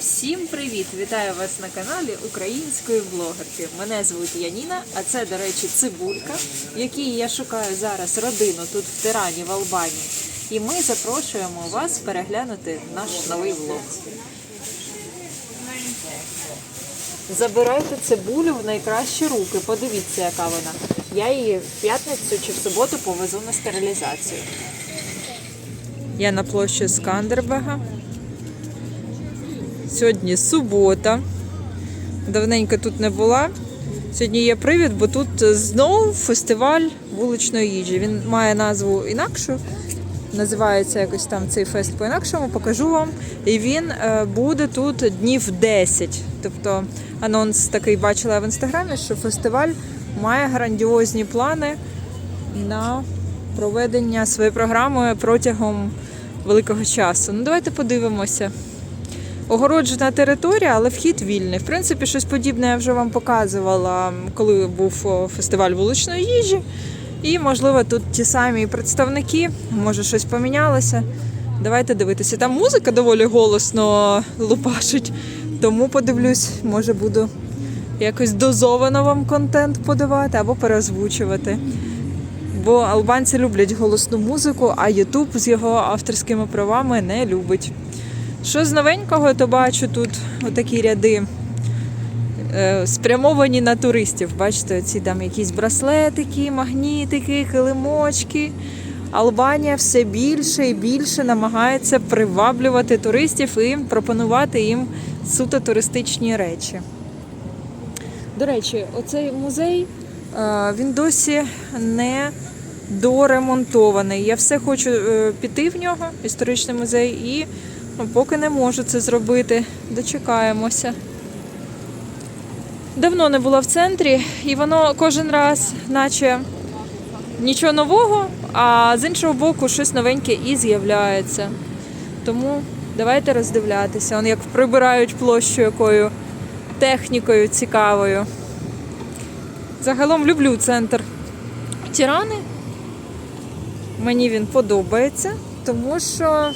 Всім привіт! Вітаю вас на каналі української блогерки. Мене звуть Яніна, а це, до речі, цибулька, якій я шукаю зараз родину тут в Тирані, в Албанії. І ми запрошуємо вас переглянути наш новий влог. Забирайте цибулю в найкращі руки. Подивіться, яка вона. Я її в п'ятницю чи в суботу повезу на стерилізацію. Я на площі Скандербега. Сьогодні субота. Давненько тут не була. Сьогодні є привід, бо тут знову фестиваль вуличної їжі. Він має назву інакшу. Називається якось там цей фест по-інакшому, покажу вам. І він е, буде тут днів 10. Тобто анонс такий бачила в інстаграмі, що фестиваль має грандіозні плани на проведення своєї програми протягом великого часу. Ну, давайте подивимося. Огороджена територія, але вхід вільний. В принципі, щось подібне я вже вам показувала, коли був фестиваль вуличної їжі. І, можливо, тут ті самі представники, може щось помінялося. Давайте дивитися. Там музика доволі голосно лупашить, тому подивлюсь, може буду якось дозовано вам контент подавати або переозвучувати. Бо албанці люблять голосну музику, а Ютуб з його авторськими правами не любить. Що з новенького, то бачу тут отакі ряди е, спрямовані на туристів. Бачите, ці там якісь браслетики, магнітики, килимочки. Албанія все більше і більше намагається приваблювати туристів і пропонувати їм суто туристичні речі. До речі, оцей музей е, він досі не доремонтований. Я все хочу е, піти в нього, історичний музей, і поки не можу це зробити. Дочекаємося. Давно не була в центрі, і воно кожен раз, наче нічого нового, а з іншого боку, щось новеньке і з'являється. Тому давайте роздивлятися. Он як прибирають площу якою технікою цікавою. Загалом люблю центр Тірани. Мені він подобається, тому що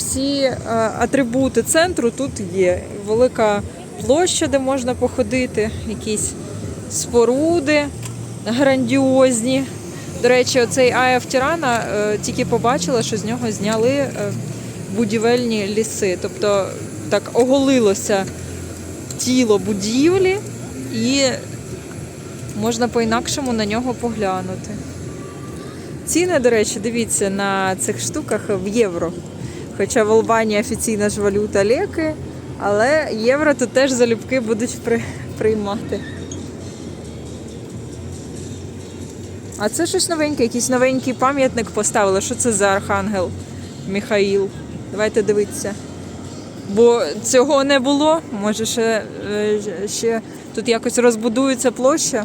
всі е, атрибути центру тут є. Велика площа, де можна походити, якісь споруди грандіозні. До речі, оцей Ая Тірана е, тільки побачила, що з нього зняли е, будівельні ліси. Тобто так оголилося тіло будівлі і можна по-інакшому на нього поглянути. Ціни, до речі, дивіться на цих штуках в євро. Хоча в Албанії офіційна ж валюта леки, але євро тут теж залюбки будуть при... приймати. А це щось новеньке, якийсь новенький пам'ятник поставили. Що це за архангел Михаїл? Давайте дивитися. Бо цього не було. Може, ще, е, ще тут якось розбудується площа,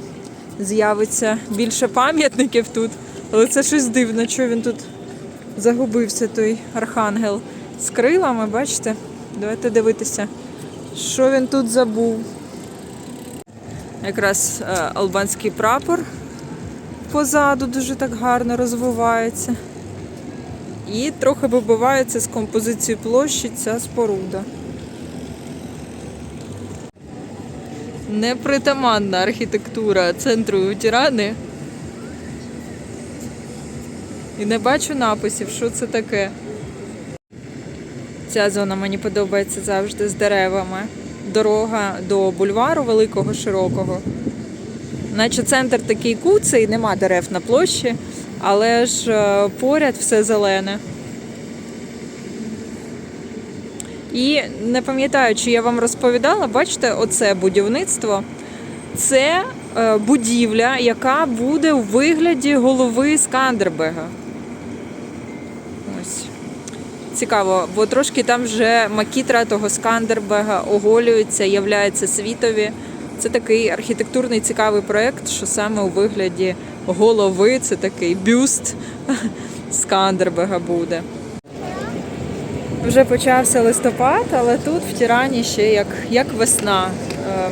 з'явиться більше пам'ятників тут. Але це щось дивно, що він тут загубився, той архангел з крилами, бачите? Давайте дивитися, що він тут забув. Якраз е, албанський прапор позаду дуже так гарно розвивається. І трохи вибивається з композиції площі ця споруда. Непритаманна архітектура центру Тірани. І не бачу написів, що це таке. Ця зона мені подобається завжди з деревами. Дорога до бульвару великого, широкого. Наче центр такий куций, нема дерев на площі, але ж е, поряд все зелене. І не пам'ятаю, чи я вам розповідала, бачите, оце будівництво. Це е, будівля, яка буде у вигляді голови Скандербега. Цікаво, бо трошки там вже макітра того Скандербега оголюється, являється світові. Це такий архітектурний цікавий проєкт, що саме у вигляді голови це такий бюст Скандербега буде. Вже почався листопад, але тут в Тірані ще як, як весна. Е,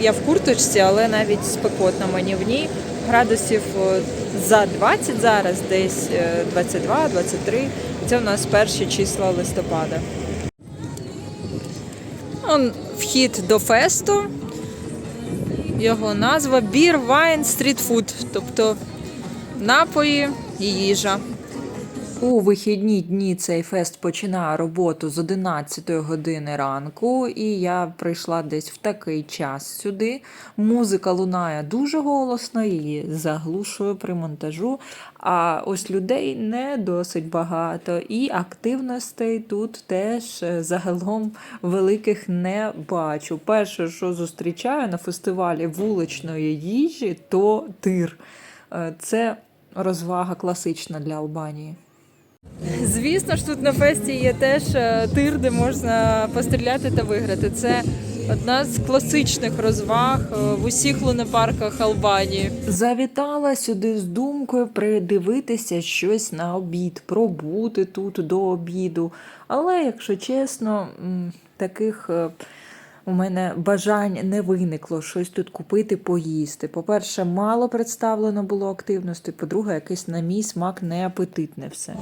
Я в курточці, але навіть спекотно мені в ній. Градусів за 20 зараз, десь 22-23. Це у нас перші числа листопада. Он вхід до фесту. Його назва Бір Вайн Стрітфуд, тобто напої і їжа. У вихідні дні цей фест починає роботу з 11 години ранку, і я прийшла десь в такий час сюди. Музика лунає дуже голосно, її заглушую при монтажу. А ось людей не досить багато, і активностей тут теж е, загалом великих не бачу. Перше, що зустрічаю на фестивалі вуличної їжі, то тир. Е, Це розвага класична для Албанії. Звісно ж, тут на фесті є теж е, тир, де можна постріляти та виграти. Це одна з класичних розваг е, в усіх лунопарках Албанії. Завітала сюди з думкою придивитися щось на обід, пробути тут до обіду. Але, якщо чесно, таких. е, у мене бажань не виникло щось тут купити, поїсти. По-перше, мало представлено було активності. По-друге, якесь на мій смак неапетитне все.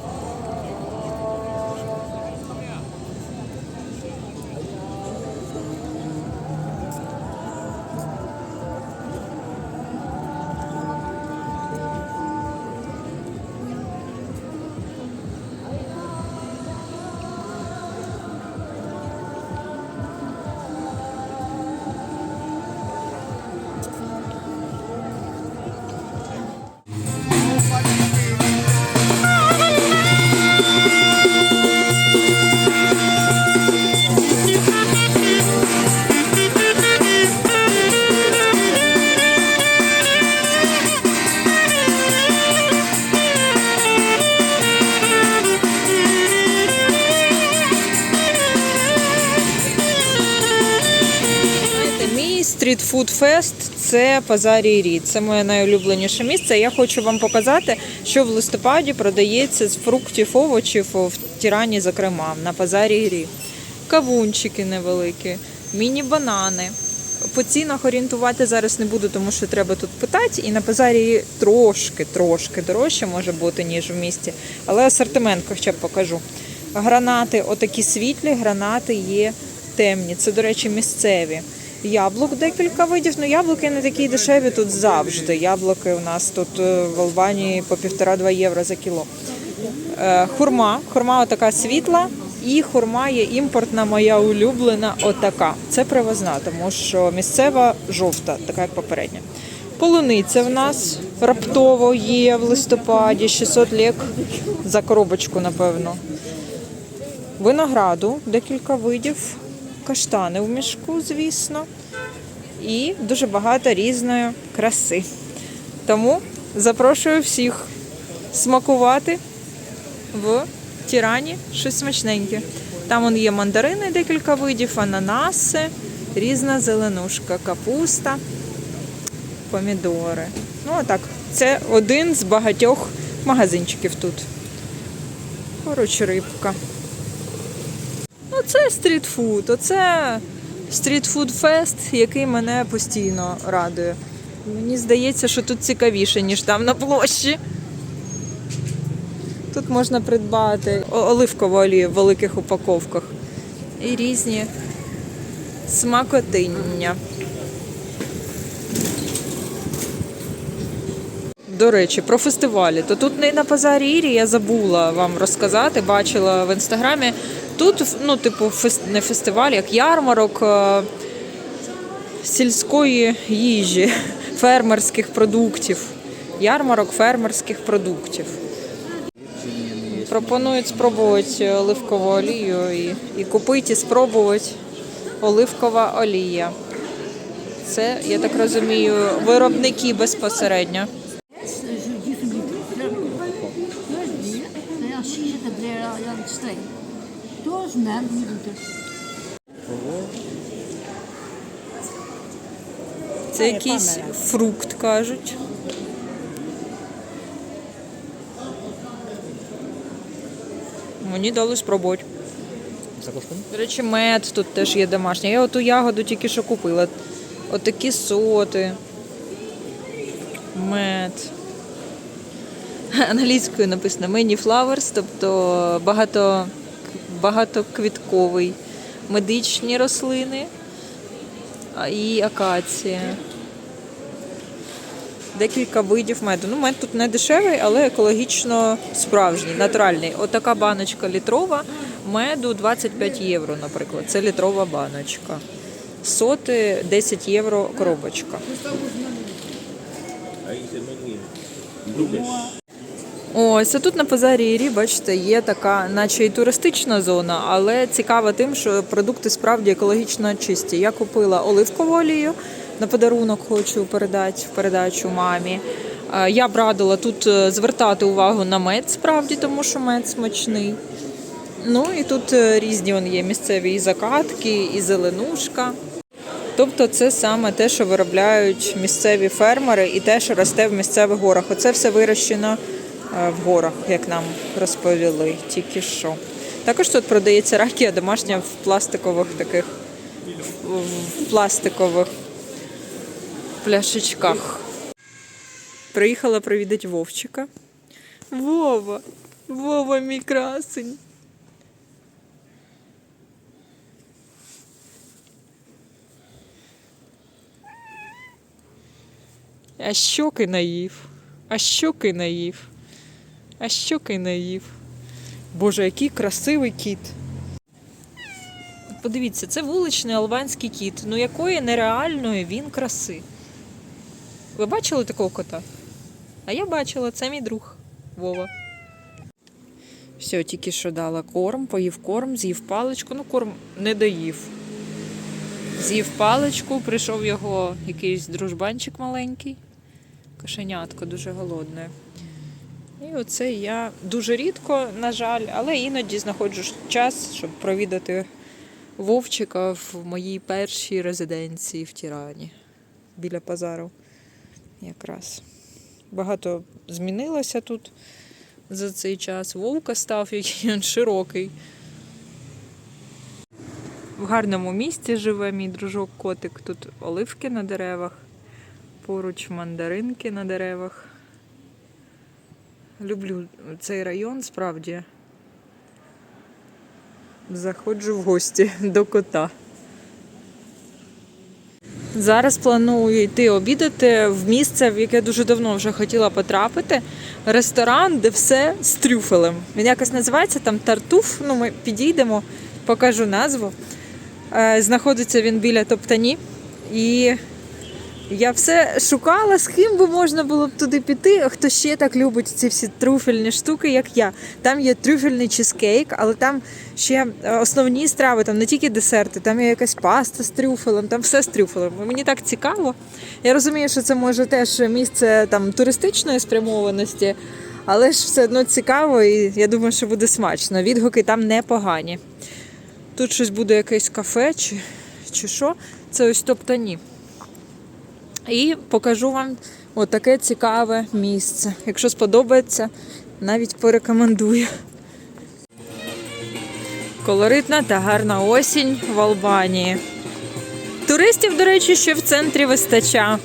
Стрітфуд-фест це Пазарій Рід. Це моє найулюбленіше місце. Я хочу вам показати, що в листопаді продається з фруктів, овочів в Тірані, зокрема, на Пазарі Рід. Кавунчики невеликі, міні-банани. По цінах орієнтувати зараз не буду, тому що треба тут питати. І на базарі трошки, трошки дорожче може бути, ніж в місті. Але асортимент хоча б покажу. Гранати, отакі світлі, гранати є темні. Це, до речі, місцеві. Яблук декілька видів. Ну, яблуки не такі дешеві тут завжди. Яблуки у нас тут е, в Албанії по півтора-два євро за кіло. Е, Хурма. Хурма отака світла. І хурма є імпортна, моя улюблена, отака. Це привозна, тому що місцева жовта, така як попередня. Полуниця в нас раптово є в листопаді, 600 лек за коробочку, напевно. Винограду, декілька видів, каштани в мішку, звісно, і дуже багато різної краси. Тому запрошую всіх смакувати в Тірані щось смачненьке. Там он є мандарини, декілька видів, ананаси, різна зеленушка, капуста, помідори. Ну, отак. Це один з багатьох магазинчиків тут. Поруч рибка. Оце стрітфуд, оце стрітфуд-фест, який мене постійно радує. Мені здається, що тут цікавіше, ніж там на площі. Тут можна придбати оливкову олію в великих упаковках і різні смакотиння. До речі, про фестивалі. То тут не на Пазарі Ірі я забула вам розказати, бачила в інстаграмі. Тут, ну, типу, фес- не фестиваль, як ярмарок е, сільської їжі, фермерських продуктів. Ярмарок фермерських продуктів. Пропонують спробувати оливкову олію і, і купити і спробувати оливкова олія. Це, я так розумію, виробники безпосередньо. Doos men minuten. Це якийсь фрукт, кажуть. Мені дали спробувати. До речі, мед тут теж є домашній. Я оту ягоду тільки що купила. Отакі соти. Мед. Англійською написано many flowers, тобто багато, багатоквітковий медичні рослини і акація. Декілька видів меду. Ну, мед тут не дешевий, але екологічно справжній, натуральний. Отака баночка літрова меду 25 євро, наприклад. Це літрова баночка. Соти 10 євро коробочка. Ось, а тут на Позарі Ірі, бачите, є така, наче і туристична зона, але цікава тим, що продукти справді екологічно чисті. Я купила оливкову олію на подарунок, хочу передати в передачу мамі. Е, Я б радила тут е, звертати увагу на мед, справді, тому що мед смачний. Ну і тут е, різні вон є місцеві і закатки, і зеленушка. Тобто це саме те, що виробляють місцеві фермери, і те, що росте в місцевих горах. Оце все вирощено в горах, як нам розповіли тільки що. Також тут продається ракія домашня в пластикових таких в пластикових пляшечках. Приїхала провідати Вовчика. Вова! Вова, мій красень. А щоки наїв. А щоки наїв. А щоки наїв. Боже, який красивий кіт. Подивіться, це вуличний албанський кіт. Ну якої нереальної він краси. Ви бачили такого кота? А я бачила, це мій друг Вова. Все, тільки що дала корм, поїв корм, з'їв паличку. Ну, корм не доїв. З'їв паличку, прийшов його якийсь дружбанчик маленький. Кошенятко дуже голодне. І оце я дуже рідко, на жаль, але іноді знаходжу час, щоб провідати Вовчика в моїй першій резиденції в Тірані біля Пазару. Якраз. Багато змінилося тут за цей час. Вовка став, який він широкий. В гарному місці живе мій дружок котик. Тут оливки на деревах, поруч мандаринки на деревах. Люблю цей район справді. Заходжу в гості до кота. Зараз планую йти обідати в місце, в яке дуже давно вже хотіла потрапити. Ресторан, де все з трюфелем. Він якось називається там Тартуф. Ну, ми підійдемо, покажу назву. Е, Знаходиться він біля Топтані. І я все шукала, з ким би можна було б туди піти. Хто ще так любить ці всі трюфельні штуки, як я. Там є трюфельний чизкейк, але там ще е, основні страви, там не тільки десерти, там є якась паста з трюфелем, там все з трюфелем. Мені так цікаво. Я розумію, що це може теж місце там туристичної спрямованості, але ж все одно цікаво, і я думаю, що буде смачно. Відгуки там непогані. Тут щось буде якесь кафе чи, чи що. Це ось топтані. І покажу вам отаке цікаве місце. Якщо сподобається, навіть порекомендую. Колоритна та гарна осінь в Албанії. Туристів, до речі, ще в центрі вистача.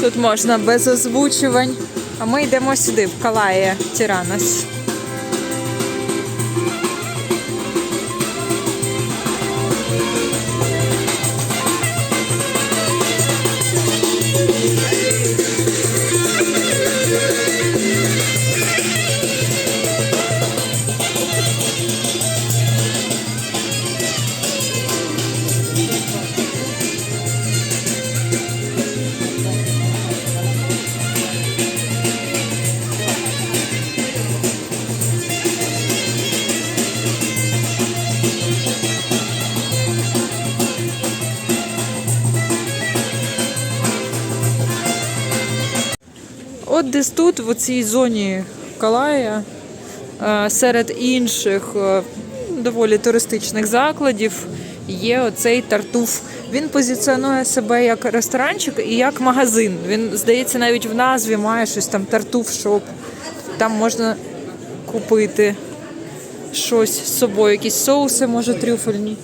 Тут можна без озвучувань. А ми йдемо сюди, в Калає Тіранос. От десь тут, в цій зоні Калая, е, серед інших е, доволі туристичних закладів, є оцей тартуф. Він позиціонує себе як ресторанчик і як магазин. Він, здається, навіть в назві має щось там тартуф шоп. Там можна купити щось з собою, якісь соуси, може, трюфельні.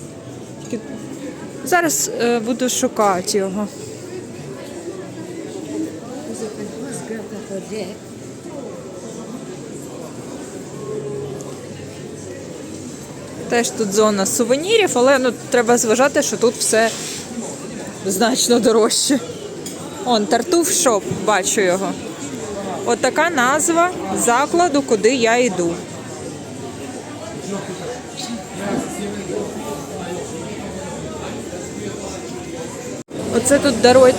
Зараз е, буду шукати його. йде. Теж тут зона сувенірів, але ну, треба зважати, що тут все значно дорожче. Он тартуф шоп, бачу його. Отака От назва закладу, куди я йду. Оце тут,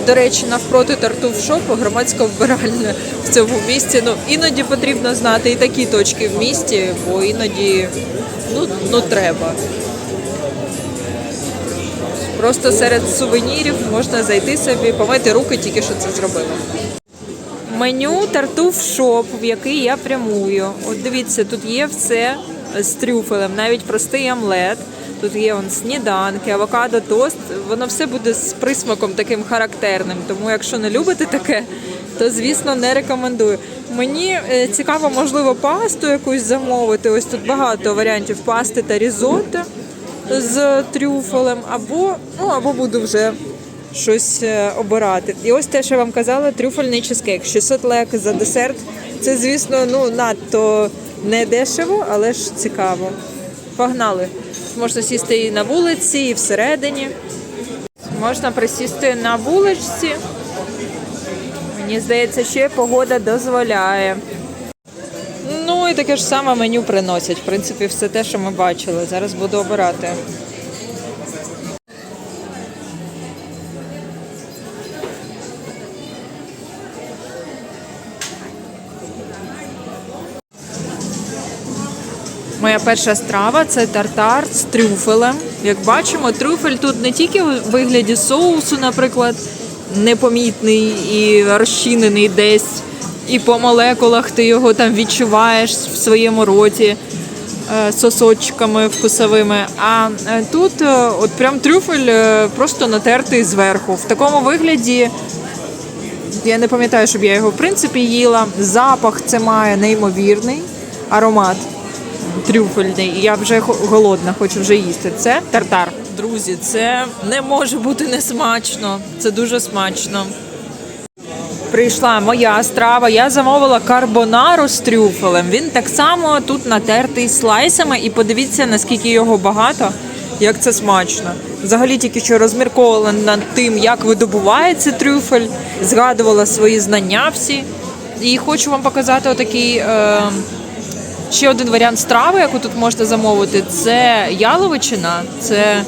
до, речі, навпроти тартуф шопу громадська вбиральня в цьому місті. Ну, іноді потрібно знати і такі точки в місті, бо іноді ну, ну треба. Просто серед сувенірів можна зайти собі, помити руки, тільки що це зробили. Меню тартуф шоп, в який я прямую. От дивіться, тут є все з трюфелем, навіть простий омлет. Тут є он сніданки, авокадо, тост. Воно все буде з присмаком таким характерним. Тому, якщо не любите таке, то звісно не рекомендую. Мені е, цікаво, можливо, пасту якусь замовити. Ось тут багато варіантів пасти та різотто з трюфелем, або ну або буду вже щось е, обирати. І ось те, що я вам казала, трюфельний чизкейк. 600 лек за десерт. Це, звісно, ну надто не дешево, але ж цікаво. Погнали. Можна сісти і на вулиці, і всередині. Можна присісти на вуличці. Мені здається, ще погода дозволяє. Ну і таке ж саме меню приносять. В принципі, все те, що ми бачили. Зараз буду обирати. Моя перша страва це тартар з трюфелем. Як бачимо, трюфель тут не тільки у вигляді соусу, наприклад, непомітний і розчинений десь, і по молекулах ти його там відчуваєш в своєму роті е, сосочками вкусовими. А е, тут е, от прям трюфель просто натертий зверху. В такому вигляді я не пам'ятаю, щоб я його в принципі їла. Запах це має неймовірний аромат трюфельний. І Я вже голодна, хочу вже їсти. Це тартар. Друзі, це не може бути не смачно. Це дуже смачно. Прийшла моя страва. Я замовила карбонару з трюфелем. Він так само тут натертий слайсами. І подивіться, наскільки його багато, як це смачно. Взагалі тільки що розмірковувала над тим, як видобувається трюфель, згадувала свої знання всі. І хочу вам показати отакий. Е- Ще один варіант страви, яку тут можна замовити, це яловичина. Це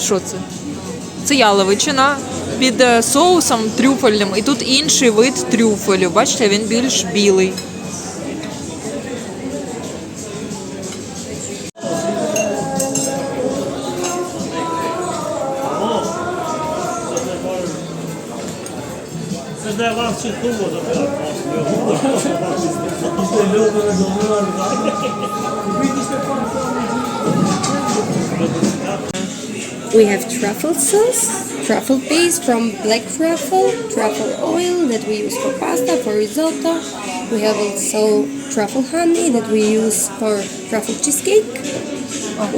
що це? Це яловичина під е, соусом трюфельним. І тут інший вид трюфелю. Бачите, він більш білий. Це для вас We have truffle sauce, truffle paste from black truffle, truffle oil that we use for pasta, for risotto. We have also truffle honey that we use for truffle cheesecake.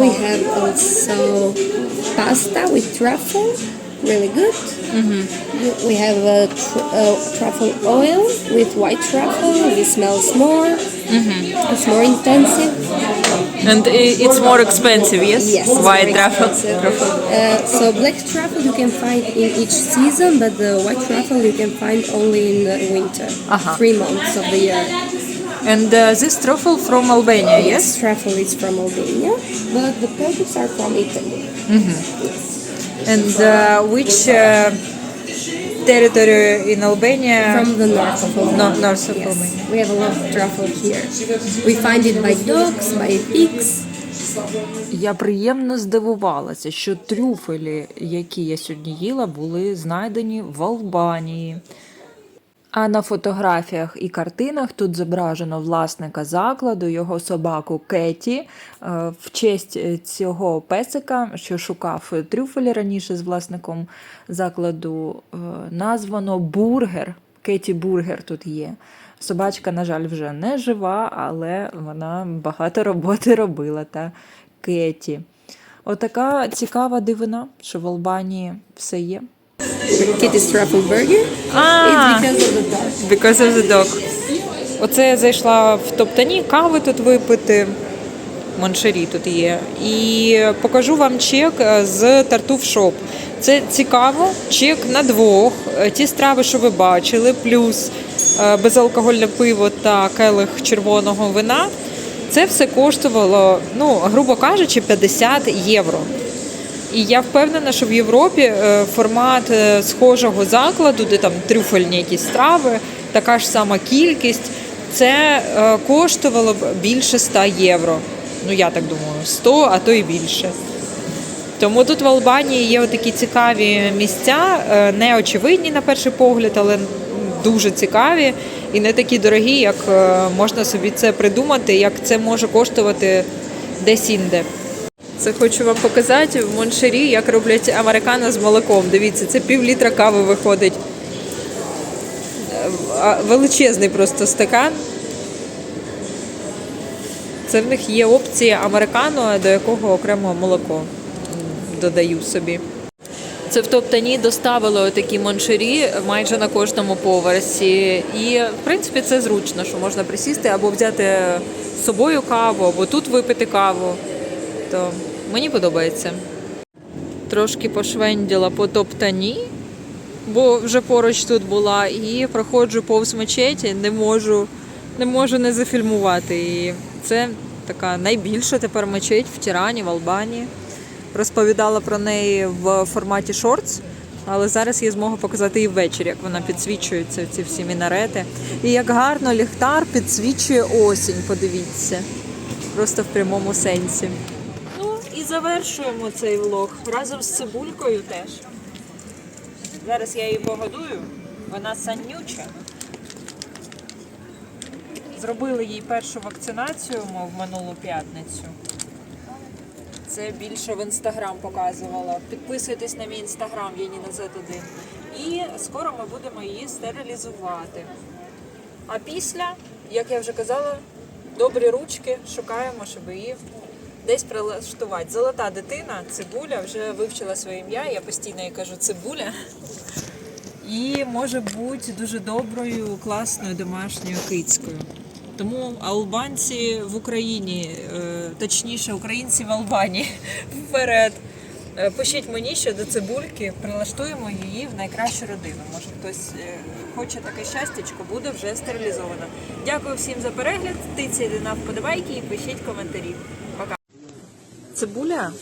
We have also pasta with truffle, really good. We have a tr- uh, truffle oil with white truffle. It smells more. It's more intensive. And it's more expensive, yes? Yes, White very truffle. Uh, so black truffle you can find in each season, but the white truffle you can find only in the winter, Uh-huh. three months of the year. And uh, this truffle from Albania, yes? Yes, truffle is from Albania, but the products are from Italy. And uh, which uh, territory in Albania? From the north of Albania. No- north of yes. Albania. We have a lot of truffle here. We find it by dogs, by pigs. Я приємно здивувалася, що трюфелі, які я сьогодні їла, були знайдені в Албанії. А на фотографіях і картинах тут зображено власника закладу, його собаку Кеті. Е, В честь е, цього песика, що шукав трюфелі раніше з власником закладу, е, названо бургер. Кеті бургер тут є. Собачка, на жаль, вже не жива, але вона багато роботи робила. Та Кеті. Отака цікава дивина, що в Албанії все є. Kitty's truffle burger. А. It's because of the dog. Because of the dog. Оце я зайшла в топтані кави тут випити. Моншері тут є. І покажу вам чек е, з Тартуф Шоп. Це цікаво. Чек на двох. Е, Ті страви, що ви бачили, плюс е, безалкогольне пиво та келих червоного вина. Це все коштувало, ну, грубо кажучи, 50 євро. І я впевнена, що в Європі е, формат е, схожого закладу, де там трюфельні якісь страви, така ж сама кількість, це е, коштувало б більше 100 євро. Ну, я так думаю, 100, а то і більше. Тому тут в Албанії є такі цікаві місця, е, неочевидні на перший погляд, але дуже цікаві і не такі дорогі, як можна собі це придумати, як це може коштувати десь інде. Це хочу вам показати в Моншері, як роблять американо з молоком. Дивіться, це пів літра кави виходить. Величезний просто стакан. Це в них є опція американо, до якого окремо молоко додаю собі. Це в топтані доставили отакі моншері майже на кожному поверсі. І в принципі це зручно, що можна присісти або взяти з собою каву, або тут випити каву. То мені подобається. Трошки пошвенділа по топтані, бо вже поруч тут була, і проходжу повз мечеті, не можу, не можу не зафільмувати її. Це така найбільша тепер мечеть в Тірані, в Албанії. Розповідала про неї в форматі шортс, але зараз є змога показати і ввечері, як вона підсвічується, ці всі мінарети. І як гарно ліхтар підсвічує осінь, подивіться. Просто в прямому сенсі. Завершуємо цей влог разом з цибулькою теж. Зараз я її погодую. Вона саннюча. Зробили їй першу вакцинацію ми в минулу п'ятницю. Це більше в інстаграм показувала. Підписуйтесь на мій інстаграм Яніна Z1. І скоро ми будемо її стерилізувати. А після, як я вже казала, добрі ручки шукаємо, щоб її десь прилаштувати. Золота дитина, цибуля, вже вивчила своє ім'я, я постійно їй кажу цибуля. І може бути дуже доброю, класною домашньою кицькою. Тому албанці в Україні, е, точніше, українці в Албанії вперед. Е, Пишіть мені щодо цибульки, прилаштуємо її в найкращу родину. Може хтось е, хоче таке щастячко, буде вже стерилізовано. Дякую всім за перегляд. Тицяйте на вподобайки і пишіть коментарі. Пока. Цибуля.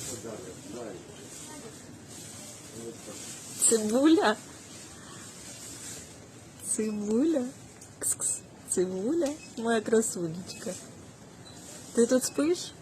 Цибуля. Цибуля. Кс-кс. Цибуля, моя красунечка. Ти тут спиш?